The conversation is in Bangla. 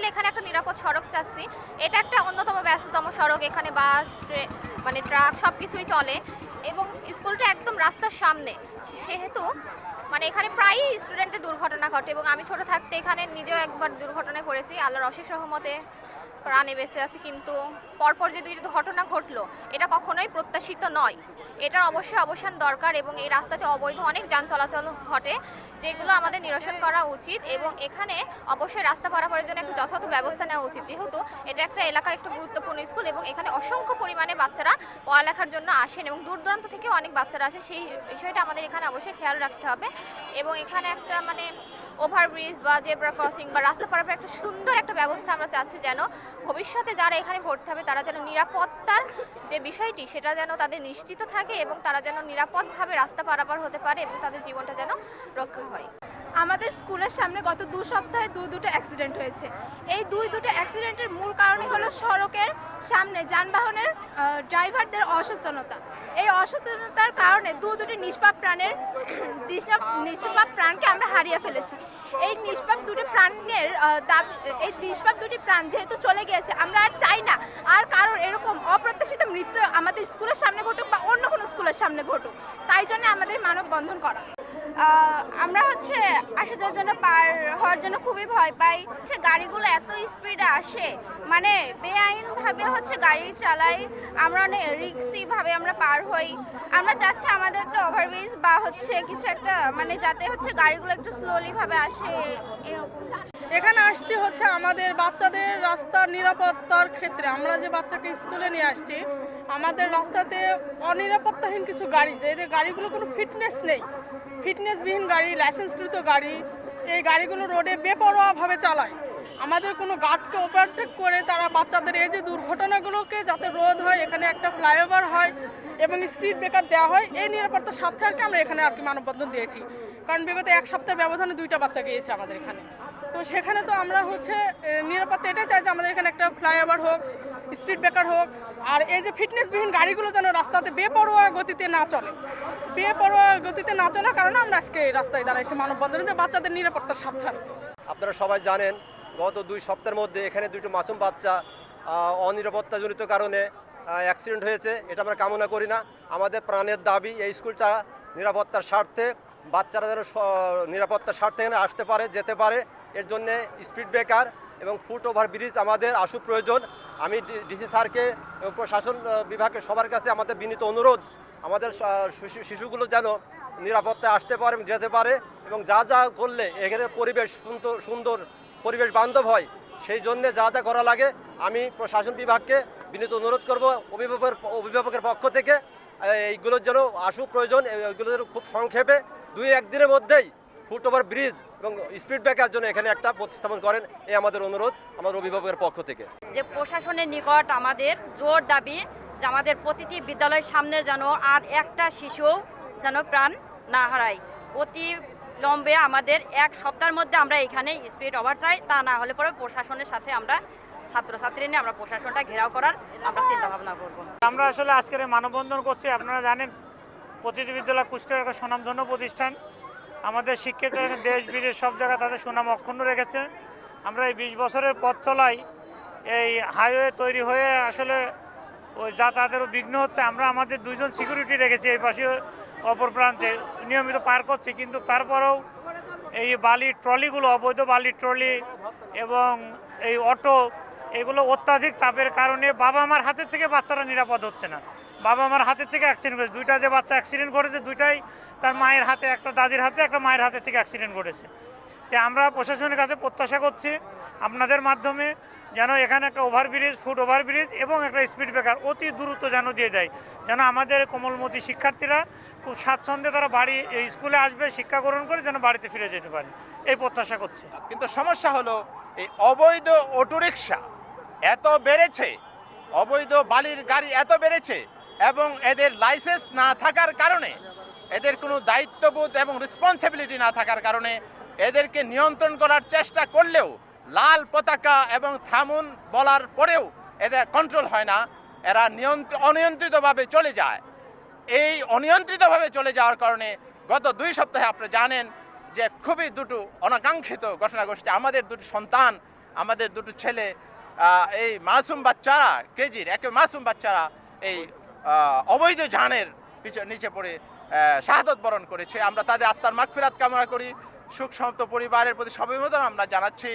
আসলে এখানে একটা নিরাপদ সড়ক চাচ্ছি। এটা একটা অন্যতম ব্যস্ততম সড়ক, এখানে বাস মানে ট্রাক সব কিছুই চলে এবং স্কুলটা একদম রাস্তার সামনে। সেহেতু মানে এখানে প্রায়ই স্টুডেন্টের দুর্ঘটনা ঘটে এবং আমি ছোট থাকতে এখানে নিজেও একবার দুর্ঘটনায় পড়েছি, আল্লাহর অশেষ রহমতে। প্রাণে বেঁচে আছি, কিন্তু পরপর যে দুইটি ঘটনা ঘটলো, এটা কখনোই প্রত্যাশিত নয়। এটার অবশ্যই অবসান দরকার এবং এই রাস্তাতে অবৈধ অনেক যান চলাচল ঘটে, যেগুলো আমাদের নিরসন করা উচিত এবং এখানে অবশ্যই রাস্তা পারাপারের জন্য একটু যথাযথ ব্যবস্থা নেওয়া উচিত। যেহেতু এটা একটা এলাকার একটা গুরুত্বপূর্ণ স্কুল এবং এখানে অসংখ্য পরিমাণে বাচ্চারা পড়ালেখার জন্য আসেন এবং দূর দূরান্ত থেকে অনেক বাচ্চারা আসেন, সেই বিষয়টা আমাদের এখানে অবশ্যই খেয়াল রাখতে হবে এবং এখানে একটা মানে ওভারব্রিজ বা জেব্রা ক্রসিং বা রাস্তা পারাপার একটা সুন্দর একটা ব্যবস্থা আমরা চাচ্ছি যেন ভবিষ্যতে যারা এখানে ভর্তি হবে, তারা যেন নিরাপত্তার যে বিষয়টি, সেটা যেন তাদের নিশ্চিত থাকে এবং তারা যেন নিরাপদভাবে রাস্তা পারাপার হতে পারে এবং তাদের জীবনটা যেন রক্ষা হয়। আমাদের স্কুলের সামনে গত দু সপ্তাহে দু দুটো অ্যাক্সিডেন্ট হয়েছে। এই দুই দুটো অ্যাক্সিডেন্টের মূল কারণই হলো সড়কের সামনে যানবাহনের ড্রাইভারদের অসচেতনতা। এই অসচেতনতার কারণে দু দুটি নিষ্পাপ প্রাণের, নিষ্পাপ প্রাণকে আমরা হারিয়ে ফেলেছি। এই নিষ্পাপ দুটি প্রাণের দাবি এই নিষ্পাপ দুটি প্রাণ যেহেতু চলে গিয়েছে, আমরা আর চাই না আর কারণ এরকম অপ্রত্যাশিত মৃত্যু আমাদের স্কুলের সামনে ঘটুক বা অন্য কোনো স্কুলের সামনে ঘটুক। তাই জন্য আমাদের মানববন্ধন করা। আমরা হচ্ছে আসা যাওয়ার জন্য পার হওয়ার জন্য খুবই ভয় পাই। হচ্ছে গাড়িগুলো এত স্পিডে আসে মানে বেআইনভাবে হচ্ছে গাড়ি চালাই আমরা অনেক রিক্সি ভাবে আমরা পার হই। আমরা যাচ্ছি আমাদের একটা ওভারব্রিজ বা হচ্ছে কিছু একটা মানে যাতে হচ্ছে গাড়িগুলো একটু স্লোলিভাবে আসে এখানে আসছি হচ্ছে আমাদের বাচ্চাদের রাস্তার নিরাপত্তার ক্ষেত্রে। আমরা যে বাচ্চাকে স্কুলে নিয়ে আসছি, আমাদের রাস্তাতে অনিরাপত্তাহীন কিছু গাড়ি যে গাড়িগুলো কোনো ফিটনেস নেই। ফিটনেসবিহীন গাড়ি, লাইসেন্সকৃত গাড়ি, এই গাড়িগুলো রোডে বেপরোয়াভাবে চালায়। আমাদের কোনো গার্ডকে ওভারটেক করে তারা বাচ্চাদের এই যে দুর্ঘটনাগুলোকে যাতে রোধ হয়, এখানে একটা ফ্লাইওভার হয় এবং স্পিড ব্রেকার দেওয়া হয়, এই নিরাপত্তার স্বার্থে আর কি আমরা এখানে আর কি মানববন্ধন দিয়েছি। কারণ বিগত এক সপ্তাহের ব্যবধানে দুইটা বাচ্চা গিয়েছে আমাদের এখানে। তো সেখানে তো আমরা হচ্ছে নিরাপত্তা এটাই চাই যে আমাদের এখানে একটা ফ্লাইওভার হোক স্পিড ব্রেকার হোক, আর এই যে ফিটনেসবিহীন গাড়িগুলো যেন রাস্তাতে বেপরোয়া গতিতে না চলে। গতিতে না চলার কারণে আমরা আজকে রাস্তায় দাঁড়াইছি মানববন্ধনে, যে বাচ্চাদের নিরাপত্তার স্বার্থে। আপনারা সবাই জানেন, গত দুই সপ্তাহের মধ্যে এখানে দুটো মাসুম বাচ্চা অনিরাপত্তাজনিত কারণে অ্যাক্সিডেন্ট হয়েছে, এটা আমরা কামনা করি না। আমাদের প্রাণের দাবি এই স্কুলটা নিরাপত্তার স্বার্থে, বাচ্চারা যেন নিরাপত্তার স্বার্থে এখানে আসতে পারে, যেতে পারে। এর জন্যে স্পিড ব্রেকার এবং ফুট ওভার ব্রিজ আমাদের আশু প্রয়োজন। আমি ডিসি স্যারকে প্রশাসন বিভাগের সবার কাছে আমাদের বিনীত অনুরোধ আমাদের শিশুগুলো যেন নিরাপত্তায় আসতে পারে, যেতে পারে এবং যা যা করলে এখানে পরিবেশ সুন্দর সুন্দর পরিবেশ বান্ধব হয়, সেই জন্যে যা যা করা লাগে। আমি প্রশাসন বিভাগকে বিনীত অনুরোধ করব, অভিভাবকের অভিভাবকের পক্ষ থেকে এইগুলোর যেন আসু প্রয়োজন এইগুলো যেন খুব সংক্ষেপে দুই একদিনের মধ্যেই ফুট ওভার ব্রিজ এবং স্পিড ব্রেকার জন্য এখানে একটা প্রতিস্থাপন করেন এই আমাদের অনুরোধ আমার অভিভাবকের পক্ষ থেকে। যে প্রশাসনের নিকট আমাদের জোর দাবি যে আমাদের প্রতিটি বিদ্যালয়ের সামনে যেন আর একটা শিশুও যেন প্রাণ না হারায়। অতি লম্বে আমাদের এক সপ্তাহের মধ্যে আমরা এখানে স্পিড ওভার চাই। তা না হলে পরে প্রশাসনের সাথে আমরা ছাত্রছাত্রী নিয়ে আমরা প্রশাসনটা ঘেরাও করার আমরা চিন্তা ভাবনা করব। আমরা আসলে আজকের মানববন্ধন করছি। আপনারা জানেন, প্রতিটি বিদ্যালয় কুষ্টিয়ার একটা সুনামধন্য প্রতিষ্ঠান। আমাদের শিক্ষিতরা দেশ, বিদেশ সব জায়গায় তাদের সুনাম অক্ষুণ্ণ রেখেছে। আমরা এই বিশ বছরের পথ চলাই এই হাইওয়ে তৈরি হয়ে আসলে ওই যাতায়াতেরও বিঘ্ন হচ্ছে, আমরা আমাদের দুইজন সিকিউরিটি রেখেছি এই পাশে অপর প্রান্তে। নিয়মিত পার করছি, কিন্তু তারপরেও এই বালির ট্রলিগুলো, অবৈধ বালির ট্রলি এবং এই অটো, এগুলো অত্যাধিক চাপের কারণে বাবা মার হাতের থেকে বাচ্চারা নিরাপদ হচ্ছে না। বাবা মার হাতের থেকে অ্যাক্সিডেন্ট করেছে। দুইটা যে বাচ্চা অ্যাক্সিডেন্ট করেছে, দুইটাই তার মায়ের হাতে, একটা দাদির হাতে, একটা মায়ের হাতের থেকে অ্যাক্সিডেন্ট করেছে। তো আমরা প্রশাসনের কাছে প্রত্যাশা করছি, আপনাদের মাধ্যমে যেন এখানে একটা ওভারব্রিজ ফুট ওভারব্রিজ এবং একটা স্পিড ব্রেকার অতি দ্রুত যেন দিয়ে দেয়। যেন আমাদের কোমলমতি শিক্ষার্থীরা খুব স্বাচ্ছন্দ্যে তারা বাড়ি, এই স্কুলে আসবে, শিক্ষা গ্রহণ করে যেন বাড়িতে ফিরে যেতে পারে। এই প্রত্যাশা করছে। কিন্তু সমস্যা হলো, এই অবৈধ অটোরিকশা এত বেড়েছে, অবৈধ বালির গাড়ি এত বেড়েছে এবং এদের লাইসেন্স না থাকার কারণে, এদের কোনো দায়িত্ববোধ এবং রেসপন্সিবিলিটি না থাকার কারণে এদেরকে নিয়ন্ত্রণ করার চেষ্টা করলেও লাল পতাকা এবং থামুন বলার পরেও এদের কন্ট্রোল হয় না। এরা নিয়ন্ত্র, অনিয়ন্ত্রিতভাবে চলে যায়। এই অনিয়ন্ত্রিতভাবে চলে যাওয়ার কারণে গত দুই সপ্তাহে আপনি জানেন যে খুবই দুটো অনাকাঙ্ক্ষিত ঘটনা ঘটছে। আমাদের দুটো সন্তান, আমাদের দুটো ছেলে এই মাসুম বাচ্চারা, কেজির, একে মাসুম বাচ্চারা এই অবৈধ জানের পিছনে নিচে পড়ে শাহাদত বরণ করেছে। আমরা তাদের আত্মার মাগফিরাত কামনা করি। সুখ সমস্ত পরিবারের প্রতি সবেমতন আমরা জানাচ্ছি।